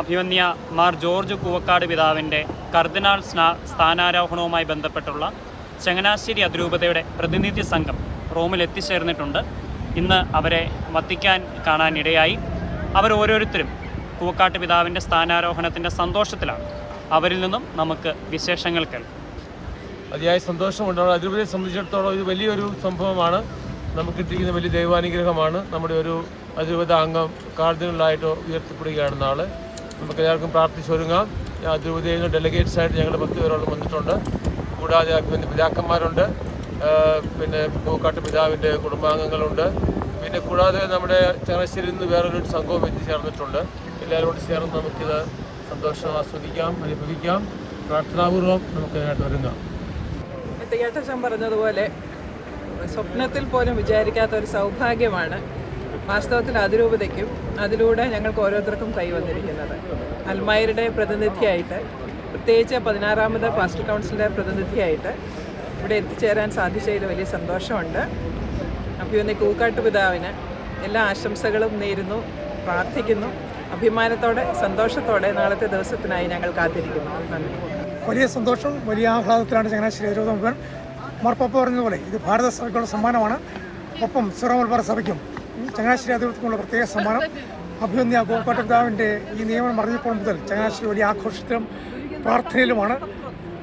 അഭിമന്യ Mar George Koovakad പിതാവിന്റെ കർദിനാൾ സ്നാ സ്ഥാനാരോഹണവുമായി ബന്ധപ്പെട്ടുള്ള ചങ്ങനാശ്ശേരി അതിരൂപതയുടെ പ്രതിനിധി സംഘം റോമിൽ എത്തിച്ചേർന്നിട്ടുണ്ട്. ഇന്ന് അവരെ വത്തിക്കാൻ കാണാനിടയായി. അവർ ഓരോരുത്തരും കൂവക്കാട്ട് പിതാവിന്റെ സ്ഥാനാരോഹണത്തിന്റെ സന്തോഷത്തിലാണ്. അവരിൽ നിന്നും നമുക്ക് വിശേഷങ്ങൾ കേൾക്കാം. അതിയായ സന്തോഷമുണ്ട് അതിരൂപതയെ സംബന്ധിച്ചിടത്തോളം ഇത് വലിയൊരു സംഭവമാണ്. നമുക്ക് കിട്ടിയിരിക്കുന്ന വലിയ ദൈവാനുഗ്രഹമാണ്. നമ്മുടെ ഒരു അതിരൂപത അംഗം കാർഡിനലായിട്ട് ഉയർത്തിപ്പെടുകയാണ് നാളെ. നമുക്ക് എല്ലാവർക്കും പ്രാർത്ഥിച്ചൊരുങ്ങാം അതിരുപതി ഡെലിഗേറ്റ്സ് ആയിട്ട് ഞങ്ങൾ പത്ത് പേരോളം വന്നിട്ടുണ്ട്. കൂടാതെ പിന്നെ പിതാക്കന്മാരുണ്ട്. പിന്നെ പൂക്കാട്ട് പിതാവിന്റെ കുടുംബാംഗങ്ങളുണ്ട്. പിന്നെ കൂടാതെ നമ്മുടെ ചങ്ങനാശ്ശേരിയിൽ നിന്ന് വേറൊരു സംഘവും എത്തിച്ചേർന്നിട്ടുണ്ട് കൂടി ചേർന്ന് നമുക്കിത് സന്തോഷം ആസ്വദിക്കാം അനുഭവിക്കാം. പ്രാർത്ഥനാപൂർവം നമുക്ക് അതിനായിട്ട് ഒരുങ്ങാം തിയേറ്റർ പറഞ്ഞതുപോലെ സ്വപ്നത്തിൽ പോലും വിചാരിക്കാത്ത ഒരു സൗഭാഗ്യമാണ് വാസ്തവത്തിൽ അതിരൂപതയ്ക്കും അതിലൂടെ ഞങ്ങൾക്ക് ഓരോരുത്തർക്കും കൈവന്നിരിക്കുന്നത് അൽമായരുടെ പ്രതിനിധിയായിട്ട് പ്രത്യേകിച്ച് പതിനാറാമത് പാസ്റ്റർ കൗൺസിലിന്റെ പ്രതിനിധിയായിട്ട് ഇവിടെ എത്തിച്ചേരാൻ സാധിച്ചതിൽ വലിയ സന്തോഷമുണ്ട്. അഭിമന്യ കൂക്കാട്ട് പിതാവിന് എല്ലാ ആശംസകളും നേരുന്നു പ്രാർത്ഥിക്കുന്നു. അഭിമാനത്തോടെ സന്തോഷത്തോടെ നാളത്തെ ദിവസത്തിനായി ഞങ്ങൾ കാത്തിരിക്കുന്നു. വലിയ സന്തോഷം വലിയ ആഹ്ലാദത്തിലാണ് ചങ്ങനാശ്ശേരി അതിരൂപത മുഴുവൻ മാർപ്പാപ്പ പറഞ്ഞതുപോലെ ഇത് ഭാരത സഭയ്ക്കുള്ള സമ്മാനമാണ്. ഒപ്പം സിറോമൽപാറ സഭയ്ക്കും ചങ്ങനാശ്ശേരി അതിർത്തിക്കുള്ള പ്രത്യേക സമ്മാനം. അഭിനന്ദ്യ ഗോപാട്ടപിതാവിന്റെ ഈ നിയമനം അറിഞ്ഞപ്പോൾ മുതൽ ചങ്ങനാശ്ശേരി വലിയ ആഘോഷത്തിലും പ്രാർത്ഥനയിലുമാണ്.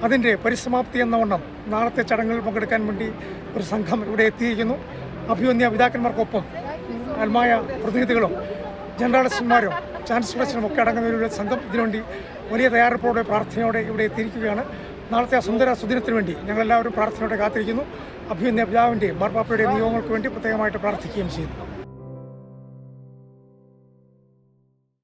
അതിന്റെ പരിസമാപ്തി എന്ന വണ്ണം നാളത്തെ ചടങ്ങുകളിൽ പങ്കെടുക്കാൻ വേണ്ടി ഒരു സംഘം ഇവിടെ എത്തിയിരിക്കുന്നു. അഭിനന്ദ്യ പിതാക്കന്മാർക്കൊപ്പം അൽമായ പ്രതിനിധികളും ജനറാളിസ്റ്റന്മാരും ചാൻസലർസിനും ഒക്കെ അടങ്ങുന്ന ഒരു സംഘം ഇതിനുവേണ്ടി വലിയ തയ്യാറെടുപ്പോടെ പ്രാർത്ഥനയോടെ ഇവിടെ എത്തിയിരിക്കുകയാണ്. നാളത്തെ ആ സുന്ദര സുദിനത്തിനു വേണ്ടി ഞങ്ങളെല്ലാവരും പ്രാർത്ഥനയോടെ കാത്തിരിക്കുന്നു. അഭിമന്യ പിതാവിന്റെയും മാർപ്പാപ്പയുടെയും നിയമങ്ങൾക്ക് വേണ്ടി പ്രത്യേകമായിട്ട് പ്രാർത്ഥിക്കുകയും ചെയ്യുന്നു.